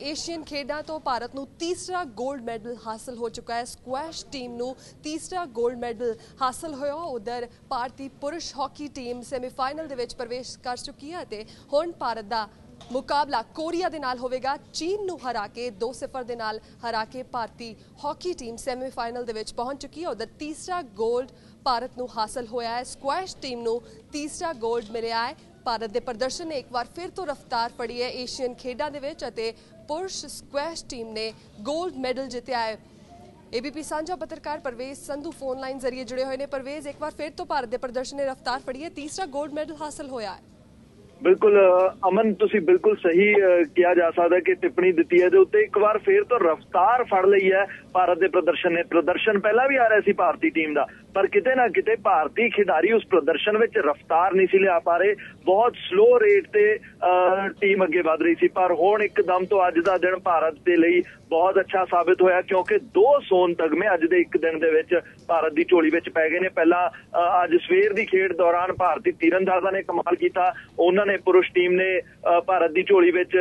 Asian ਖੇਡਾਂ ਤੋਂ ਭਾਰਤ ਨੂੰ ਤੀਸਰਾ 골ਡ ਮੈਡਲ ਹਾਸਲ ਹੋ ਚੁੱਕਾ ਹੈ। ਸਕੁਐਸ਼ ਟੀਮ ਨੂੰ ਤੀਸਰਾ 골ਡ ਮੈਡਲ ਹਾਸਲ ਹੋਇਆ। ਉਧਰ ਭਾਰਤੀ ਪੁਰਸ਼ ਹਾਕੀ ਟੀਮ ਸੈਮੀਫਾਈਨਲ ਦੇ ਵਿੱਚ ਪ੍ਰਵੇਸ਼ ਕਰ ਚੁੱਕੀ ਹੈ ਤੇ ਹੁਣ ਭਾਰਤ ਦਾ ਮੁਕਾਬਲਾ ਕੋਰੀਆ ਦੇ ਨਾਲ ਹੋਵੇਗਾ। ਚੀਨ ਨੂੰ ਹਰਾ ਕੇ 2-0 ਦੇ ਨਾਲ ਹਰਾ ਕੇ ਭਾਰਤੀ ਹਾਕੀ ਟੀਮ ਸੈਮੀਫਾਈਨਲ ਦੇ ਵਿੱਚ ਪਹੁੰਚ ਚੁੱਕੀ ਹੈ। ਉਧਰ ਤੀਸਰਾ 골ਡ ਭਾਰਤ ਨੂੰ ਹਾਸਲ ਹੋਇਆ ਹੈ। ਸਕੁਐਸ਼ ਟੀਮ ਨੂੰ ਤੀਸਰਾ 골ਡ ਮਿਲਿਆ ਹੈ। ਭਾਰਤ ਦੇ ਪ੍ਰਦਰਸ਼ਨ ਨੇ ਇੱਕ ਵਾਰ ਫਿਰ ਤੋਂ ਰਫ਼ਤਾਰ ਫੜੀ ਹੈ। ਏਸ਼ੀਅਨ ਖੇਡਾਂ ਦੇ ਵਿੱਚ ਅਤੇ ਪੁਰਸ਼ ਸਕੁਐਸ਼ ਟੀਮ ਨੇ 골ਡ ਮੈਡਲ ਜਿੱਤਿਆ ਹੈ। ਏਬੀਪੀ ਸਾਂਝਾ ਪੱਤਰਕਾਰ ਪਰਵੇਜ਼ ਸੰਧੂ ਫੋਨ ਲਾਈਨ ਜ਼ਰੀਏ ਜੁੜੇ ਹੋਏ ਨੇ। ਪਰਵੇਜ਼ ਇੱਕ ਵਾਰ ਫਿਰ ਤੋਂ ਭਾਰਤ ਦੇ ਪ੍ਰਦਰਸ਼ਨ ਨੇ ਰਫ਼ਤਾਰ ਫੜੀ ਹੈ। ਤੀਸਰਾ 골ਡ ਮੈਡਲ ਹਾਸਲ ਹੋਇਆ ਹੈ। ਬਿਲਕੁਲ ਅਮਨ, ਤੁਸੀਂ ਬਿਲਕੁਲ ਸਹੀ ਕਿਹਾ ਜਾ ਸਕਦਾ ਕਿ ਟਿੱਪਣੀ ਦਿੱਤੀ ਹੈ ਦੇ ਉੱਤੇ ਇੱਕ ਵਾਰ ਫੇਰ ਤੋਂ ਰਫ਼ਤਾਰ ਫੜ ਲਈ ਹੈ। ਭਾਰਤ ਦੇ ਪ੍ਰਦਰਸ਼ਨ ਨੇ ਪ੍ਰਦਰਸ਼ਨ ਪਹਿਲਾਂ ਵੀ ਆ ਰਿਹਾ ਸੀ ਭਾਰਤੀ ਟੀਮ ਦਾ। ਪਰ ਕਿਤੇ ਨਾ ਕਿਤੇ ਭਾਰਤੀ ਖਿਡਾਰੀ ਉਸ ਪ੍ਰਦਰਸ਼ਨ ਵਿੱਚ ਰਫ਼ਤਾਰ ਨਹੀਂ ਸੀ ਲਿਆ ਪਾ ਰਹੇ। ਬਹੁਤ ਸਲੋ ਰੇਟ ਤੇ ਟੀਮ ਅੱਗੇ ਵਧ ਰਹੀ ਸੀ। ਪਰ ਹੁਣ ਇੱਕਦਮ ਤੋਂ ਅੱਜ ਦਾ ਦਿਨ ਭਾਰਤ ਦੇ ਲਈ ਬਹੁਤ ਅੱਛਾ ਸਾਬਿਤ ਹੋਇਆ ਕਿਉਂਕਿ ਦੋ ਸੋਨ ਤਗਮੇ ਅੱਜ ਦੇ ਇੱਕ ਦਿਨ ਦੇ ਵਿੱਚ ਭਾਰਤ ਦੀ ਝੋਲੀ ਵਿੱਚ ਪੈ ਗਏ ਨੇ। ਪਹਿਲਾਂ ਅ, ਅੱਜ ਸਵੇਰ ਦੀ ਖੇਡ ਦੌਰਾਨ ਭਾਰਤੀ ਤੀਰੰਦਾਜ਼ਾਂ ਨੇ ਕਮਾਲ ਕੀਤਾ। ਉਹਨਾਂ ਨੇ ਪੁਰਸ਼ ਟੀਮ ਨੇ ਅ, ਭਾਰਤ ਦੀ ਝੋਲੀ ਵਿੱਚ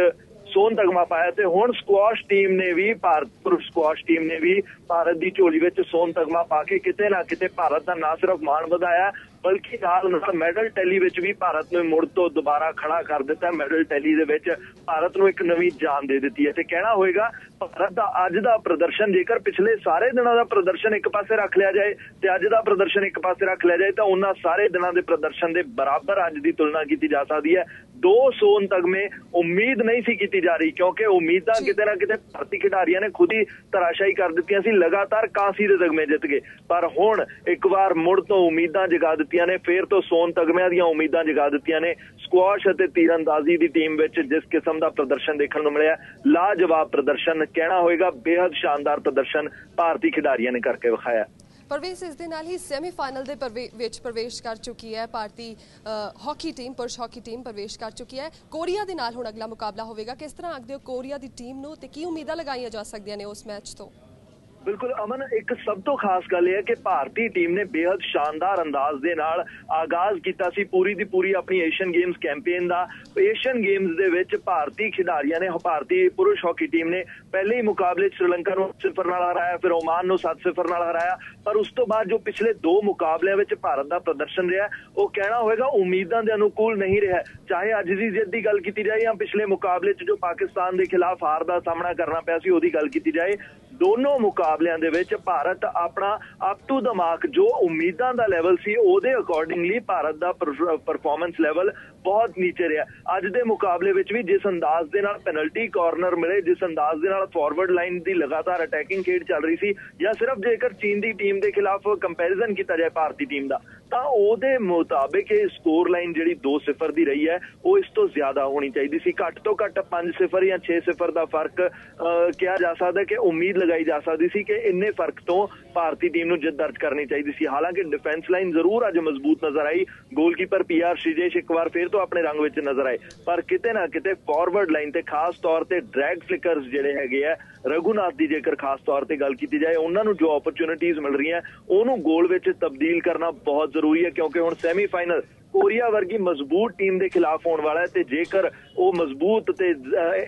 ਸੋਨ ਤਗਮਾ ਪਾਇਆ ਤੇ ਹੁਣ ਸਕੁਆਸ਼ ਟੀਮ ਨੇ ਵੀ ਭਾਰਤ, ਪੁਰਸ਼ ਸਕੁਆਸ਼ ਟੀਮ ਨੇ ਵੀ ਭਾਰਤ ਦੀ ਝੋਲੀ ਵਿੱਚ ਸੋਨ ਤਗਮਾ ਪਾ ਕੇ ਕਿਤੇ ਨਾ ਕਿਤੇ ਭਾਰਤ ਦਾ ਨਾ ਸਿਰਫ ਮਾਣ ਵਧਾਇਆ ਬਲਕਿ ਨਾਲ ਨਾਲ ਮੈਡਲ ਟੈਲੀ ਵਿੱਚ ਵੀ ਭਾਰਤ ਨੂੰ ਮੁੜ ਤੋਂ ਦੁਬਾਰਾ ਖੜਾ ਕਰ ਦਿੱਤਾ। ਮੈਡਲ ਟੈਲੀ ਦੇ ਵਿੱਚ ਭਾਰਤ ਨੂੰ ਇੱਕ ਨਵੀਂ ਜਾਨ ਦੇ ਦਿੱਤੀ ਹੈ। ਤੇ ਕਹਿਣਾ ਹੋਏਗਾ ਭਾਰਤ ਦਾ ਅੱਜ ਦਾ ਪ੍ਰਦਰਸ਼ਨ ਜੇਕਰ ਪਿਛਲੇ ਸਾਰੇ ਦਿਨਾਂ ਦਾ ਪ੍ਰਦਰਸ਼ਨ ਇੱਕ ਪਾਸੇ ਰੱਖ ਲਿਆ ਜਾਏ ਤੇ ਅੱਜ ਦਾ ਪ੍ਰਦਰਸ਼ਨ ਇੱਕ ਪਾਸੇ ਰੱਖ ਲਿਆ ਜਾਏ ਤਾਂ ਉਹਨਾਂ ਸਾਰੇ ਦਿਨਾਂ ਦੇ ਪ੍ਰਦਰਸ਼ਨ ਦੇ ਬਰਾਬਰ ਅੱਜ ਦੀ ਤੁਲਨਾ ਕੀਤੀ ਜਾ ਸਕਦੀ ਹੈ। ਦੋ ਸੋਨ ਤਗਮੇ ਉਮੀਦ ਨਹੀਂ ਸੀ ਕੀਤੀ ਜਾ ਰਹੀ ਕਿਉਂਕਿ ਉਮੀਦਾਂ। ਕਿਤੇ ਨਾ ਕਿਤੇ ਭਾਰਤੀ ਖਿਡਾਰੀਆਂ ਨੇ ਖੁਦ ਹੀ ਤਰਾਸ਼ਾਈ ਕਰ ਦਿੱਤੀਆਂ ਸੀ ਲਗਾਤਾਰ ਕਾਂਸੀ ਦੇ ਤਗਮੇ ਜਿੱਤ ਗਏ। ਪਰ ਹੁਣ ਇੱਕ ਵਾਰ ਮੁੜ ਤੋਂ ਉਮੀਦਾਂ ਜਗਾ ਦਿੱਤੀਆਂ ਨੇ। ਫੇਰ ਤੋਂ ਸੋਨ ਤਗਮਿਆਂ ਦੀਆਂ ਉਮੀਦਾਂ ਜਗਾ ਦਿੱਤੀਆਂ ਨੇ। ਸਕੁਆਸ਼ ਅਤੇ ਤੀਰੰਦਾਜ਼ੀ ਦੀ ਟੀਮ ਵਿੱਚ ਜਿਸ ਕਿਸਮ ਦਾ ਪ੍ਰਦਰਸ਼ਨ ਦੇਖਣ ਨੂੰ ਮਿਲਿਆ, ਲਾਜਵਾਬ ਪ੍ਰਦਰਸ਼ਨ ਕਹਿਣਾ ਹੋਏਗਾ ਬੇहद ਸ਼ਾਨਦਾਰ ਪ੍ਰਦਰਸ਼ਨ ਭਾਰਤੀ ਖਿਡਾਰੀਆਂ ਨੇ ਕਰਕੇ ਵਿਖਾਇਆ। ਪਰਵੇਜ਼, ਇਸ ਦੇ ਨਾਲ ਹੀ ਸੈਮੀਫਾਈਨਲ ਦੇ ਵਿੱਚ ਪ੍ਰਵੇਸ਼ ਕਰ ਚੁੱਕੀ ਹੈ ਭਾਰਤੀ ਹਾਕੀ ਟੀਮ ਪੁਰਸ਼ ਹਾਕੀ ਟੀਮ ਪ੍ਰਵੇਸ਼ ਕਰ ਚੁੱਕੀ ਹੈ। ਕੋਰੀਆ ਦੇ ਨਾਲ ਹੁਣ ਅਗਲਾ ਮੁਕਾਬਲਾ ਹੋਵੇਗਾ। ਕਿਸ ਤਰ੍ਹਾਂ ਆਖਦੇ ਹੋ ਕੋਰੀਆ ਦੀ ਟੀਮ ਨੂੰ ਤੇ ਕੀ ਉਮੀਦਾਂ ਲਗਾਈਆਂ ਜਾ ਸਕਦੀਆਂ ਨੇ ਉਸ ਮੈਚ ਤੋਂ? ਬਿਲਕੁਲ, ਅਮਨ, ਇੱਕ ਸਭ ਤੋਂ ਖਾਸ ਗੱਲ ਇਹ ਹੈ ਕਿ ਭਾਰਤੀ ਟੀਮ ਨੇ ਬੇहद ਸ਼ਾਨਦਾਰ ਅੰਦਾਜ਼ ਦੇ ਨਾਲ ਆਗਾਜ਼ ਕੀਤਾ ਸੀ ਪੂਰੀ ਦੀ ਪੂਰੀ ਆਪਣੀ ਏਸ਼ੀਅਨ ਗੇਮਸ ਕੈਂਪੇਨ ਦਾ। ਏਸ਼ੀਅਨ ਗੇਮਸ ਦੇ ਵਿੱਚ ਭਾਰਤੀ ਖਿਡਾਰੀਆਂ ਨੇ, ਭਾਰਤੀ ਪੁਰਸ਼ ਹਾਕੀ ਟੀਮ ਨੇ ਪਹਿਲੇ ਹੀ ਮੁਕਾਬਲੇ ਸ਼੍ਰੀਲੰਕਾ ਨੂੰ 0 ਨਾਲ ਹਰਾਇਆ, ਫਿਰ ਓਮਾਨ ਨੂੰ 7-0 ਨਾਲ ਹਰਾਇਆ। ਪਰ ਉਸ ਤੋਂ ਬਾਅਦ ਜੋ ਪਿਛਲੇ ਦੋ ਮੁਕਾਬਲਿਆਂ ਵਿੱਚ ਭਾਰਤ ਦਾ ਪ੍ਰਦਰਸ਼ਨ ਰਿਹਾ, ਉਹ ਕਹਿਣਾ ਹੋਵੇਗਾ ਉਮੀਦਾਂ ਦੇ ਅਨੁਕੂਲ ਨਹੀਂ ਰਿਹਾ। ਚਾਹੇ ਅੱਜ ਦੀ ਜਿੱਤ ਦੀ ਗੱਲ ਕੀਤੀ ਜਾਏ ਜਾਂ ਪਿਛਲੇ ਮੁਕਾਬਲੇ 'ਚ ਜੋ ਪਾਕਿਸਤਾਨ ਦੇ ਖਿਲਾਫ ਹਾਰ ਦਾ ਸਾਹਮਣਾ ਕਰਨਾ ਪਿਆ ਸੀ, ਉਹਦੀ ਗੱਲ ਕੀਤੀ ਜਾਏ, ਦੋਨੋਂ ਮੁਕਾਬਲੇ ਮੁਕਾਬਲਿਆਂ ਦੇ ਵਿੱਚ ਭਾਰਤ ਆਪਣਾ ਅਪ ਟੂ ਦ ਮਾਰਕ ਜੋ ਉਮੀਦਾਂ ਦਾ ਲੈਵਲ ਸੀ, ਉਹਦੇ ਅਕੋਰਡਿੰਗਲੀ ਭਾਰਤ ਦਾ ਪਰਫਾਰਮੈਂਸ ਲੈਵਲ ਬਹੁਤ ਨੀਚੇ ਰਿਹਾ। ਅੱਜ ਦੇ ਮੁਕਾਬਲੇ ਵਿੱਚ ਵੀ ਜਿਸ ਅੰਦਾਜ਼ ਦੇ ਨਾਲ ਪੈਨਲਟੀ ਕਾਰਨਰ ਮਿਲੇ ਜਿਸ ਅੰਦਾਜ਼ ਦੇ ਨਾਲ ਫਾਰਵਰਡ ਲਾਈਨ ਦੀ ਲਗਾਤਾਰ ਅਟੈਕਿੰਗ ਖੇਡ ਚੱਲ ਰਹੀ ਸੀ ਜਾਂ ਸਿਰਫ ਜੇਕਰ ਚੀਨ ਦੀ ਟੀਮ ਦੇ ਖਿਲਾਫ ਕੰਪੈਰੀਜ਼ਨ ਕੀਤਾ ਜਾਏ ਭਾਰਤੀ ਟੀਮ ਦਾ ਤਾਂ ਉਹਦੇ ਮੁਤਾਬਿਕ ਇਹ ਸਕੋਰ ਲਾਈਨ ਜਿਹੜੀ 2-0 ਦੀ ਰਹੀ ਹੈ ਉਹ ਇਸ ਤੋਂ ਜ਼ਿਆਦਾ ਹੋਣੀ ਚਾਹੀਦੀ ਸੀ। ਘੱਟ ਤੋਂ ਘੱਟ 5-0 ਜਾਂ 6-0 ਦਾ ਫ਼ਰਕ ਅਹ, ਕਿਹਾ ਜਾ ਸਕਦਾ ਕਿ ਉਮੀਦ ਲਗਾਈ ਜਾ ਸਕਦੀ ਸੀ ਕਿ ਇੰਨੇ ਫ਼ਰਕ ਤੋਂ ਭਾਰਤੀ ਟੀਮ ਨੂੰ ਜਿੱਤ ਦਰਜ ਕਰਨੀ ਚਾਹੀਦੀ ਸੀ। ਹਾਲਾਂਕਿ ਡਿਫੈਂਸ ਲਾਈਨ ਜ਼ਰੂਰ ਅੱਜ ਮਜ਼ਬੂਤ ਨਜ਼ਰ ਆਈ। ਗੋਲਕੀਪਰ ਪੀਆਰ ਸ਼ਿਜੇਸ਼ ਇੱਕ ਵਾਰ ਫੇਰ ਤੋਂ ਆਪਣੇ ਰੰਗ ਵਿੱਚ ਨਜ਼ਰ ਆਏ। ਪਰ ਕਿਤੇ ਨਾ ਕਿਤੇ ਫਾਰਵਰਡ ਲਾਈਨ ਤੇ ਖਾਸ ਤੌਰ ਤੇ ਡਰੈਗ ਫਲਿਕਰਸ ਜਿਹੜੇ ਹੈਗੇ ਆ, ਰਘੁਨਾਥ ਦੀ ਜੇਕਰ ਖਾਸ ਤੌਰ ਤੇ ਗੱਲ ਕੀਤੀ ਜਾਏ, ਉਹਨਾਂ ਨੂੰ ਜੋ ਓਪਰਚੁਨਿਟੀਆਂ ਮਿਲ ਰਹੀਆਂ, ਉਹਨੂੰ ਗੋਲ ਵਿੱਚ ਤਬਦੀਲ ਕਰਨਾ ਬਹੁਤ ਜ਼ਰੂਰੀ ਹੈ, ਕਿਉਂਕਿ ਹੁਣ ਸੈਮੀਫਾਈਨਲ ਕੋਰੀਆ ਵਰਗੀ ਮਜ਼ਬੂਤ ਟੀਮ ਦੇ ਖਿਲਾਫ ਹੋਣ ਵਾਲਾ ਹੈ ਤੇ ਜੇਕਰ ਉਹ ਮਜ਼ਬੂਤ ਤੇ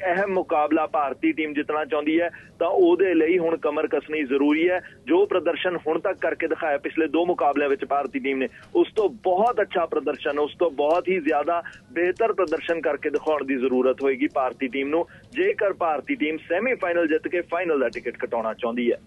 ਅਹਿਮ ਮੁਕਾਬਲਾ ਭਾਰਤੀ ਟੀਮ ਜਿੱਤਣਾ ਚਾਹੁੰਦੀ ਹੈ, ਤਾਂ ਉਹਦੇ ਲਈ ਹੁਣ ਕਮਰ ਕਸਣੀ ਜ਼ਰੂਰੀ ਹੈ। ਜੋ ਪ੍ਰਦਰਸ਼ਨ ਹੁਣ ਤੱਕ ਕਰਕੇ ਦਿਖਾਇਆ, ਪਿਛਲੇ ਦੋ ਮੁਕਾਬਲਿਆਂ ਵਿੱਚ ਭਾਰਤੀ ਟੀਮ ਨੇ, ਉਸ ਤੋਂ ਬਹੁਤ ਅੱਛਾ ਪ੍ਰਦਰਸ਼ਨ, ਉਸ ਤੋਂ ਬਹੁਤ ਹੀ ਜ਼ਿਆਦਾ ਬਿਹਤਰ ਪ੍ਰਦਰਸ਼ਨ ਕਰਕੇ ਦਿਖਾਉਣ ਦੀ ਜ਼ਰੂਰਤ ਹੋਏਗੀ ਭਾਰਤੀ ਟੀਮ ਨੂੰ। ਜੇਕਰ ਭਾਰਤੀ ਟੀਮ ਸੈਮੀਫਾਈਨਲ ਜਿੱਤ ਕੇ ਫਾਈਨਲ ਦਾ ਟਿਕਟ ਕਟਾਉਣਾ ਚਾਹੁੰਦੀ ਹੈ